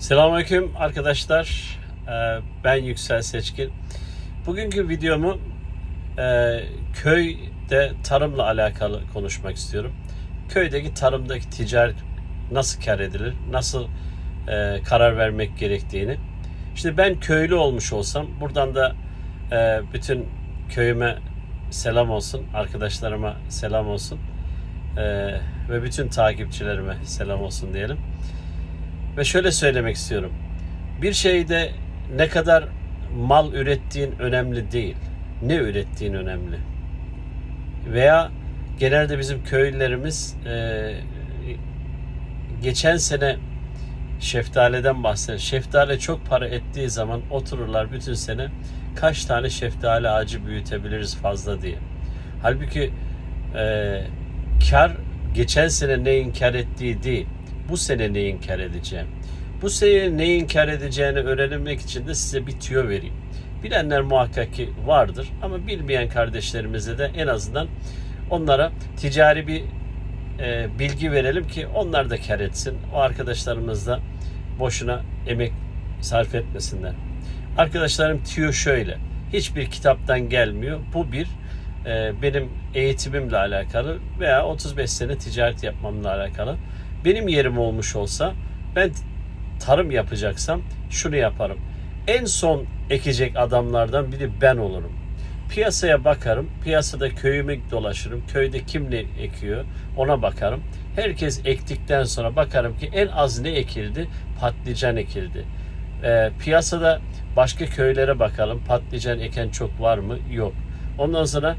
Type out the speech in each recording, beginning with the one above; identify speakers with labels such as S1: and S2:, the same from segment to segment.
S1: Selamünaleyküm arkadaşlar. Ee, Ben Yüksel Seçkin. Bugünkü videomu e, köyde tarımla alakalı konuşmak istiyorum. Köydeki tarımdaki ticaret nasıl kar edilir, nasıl e, karar vermek gerektiğini. İşte ben köylü olmuş olsam buradan da e, bütün köyüme selam olsun, arkadaşlarıma selam olsun ve bütün takipçilerime selam olsun diyelim. Ve şöyle söylemek istiyorum. Bir şeyde ne kadar mal ürettiğin önemli değil. Ne ürettiğin önemli. Veya genelde bizim köylülerimiz e, geçen sene şeftaliden bahseder. Şeftali çok para ettiği zaman otururlar bütün sene kaç tane şeftali ağacı büyütebiliriz fazla diye. Halbuki e, kar geçen sene neyin kar ettiği değil. Bu sene neyin kar edeceğim. Bu sene neyin kar edeceğini öğrenmek için de size bir tüyo vereyim. Bilenler muhakkak ki vardır ama bilmeyen kardeşlerimize de en azından onlara ticari bir e, bilgi verelim ki onlar da kar etsin. O arkadaşlarımız da boşuna emek sarf etmesinler. Arkadaşlarım tüyo şöyle. Hiçbir kitaptan gelmiyor. Bu bir e, benim eğitimimle alakalı veya 35 sene ticaret yapmamla alakalı. Benim yerim olmuş olsa ben tarım yapacaksam şunu yaparım. En son ekecek adamlardan biri ben olurum. Piyasaya bakarım. Piyasada köyümü dolaşırım. Köyde kim ne ekiyor ona bakarım. Herkes ektikten sonra bakarım ki en az ne ekildi? Patlıcan ekildi. Ee, piyasada başka köylere bakalım. Patlıcan eken çok var mı? Yok. Ondan sonra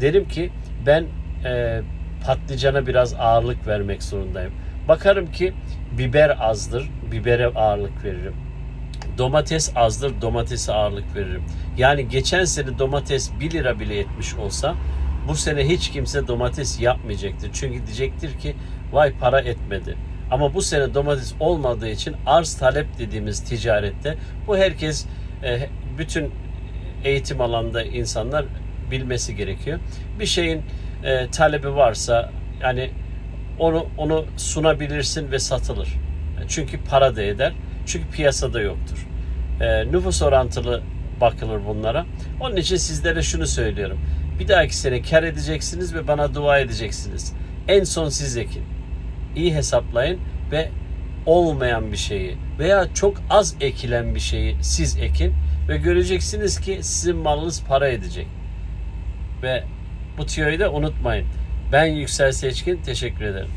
S1: derim ki ben e, patlıcana biraz ağırlık vermek zorundayım. Bakarım ki biber azdır, bibere ağırlık veririm. Domates azdır, domatese ağırlık veririm. Yani geçen sene domates 1 lira bile etmiş olsa bu sene hiç kimse domates yapmayacaktır. Çünkü diyecektir ki vay para etmedi. Ama bu sene domates olmadığı için arz talep dediğimiz ticarette bu herkes e, bütün eğitim alanda insanlar bilmesi gerekiyor. Bir şeyin e, talebi varsa yani onu onu sunabilirsin ve satılır. Çünkü para da eder. Çünkü piyasada yoktur. E, nüfus orantılı bakılır bunlara. Onun için sizlere şunu söylüyorum. Bir dahaki sene kar edeceksiniz ve bana dua edeceksiniz. En son siz ekin. İyi hesaplayın ve olmayan bir şeyi veya çok az ekilen bir şeyi siz ekin ve göreceksiniz ki sizin malınız para edecek. Ve bu tüyoyu da unutmayın. Ben Yüksel Seçkin teşekkür ederim.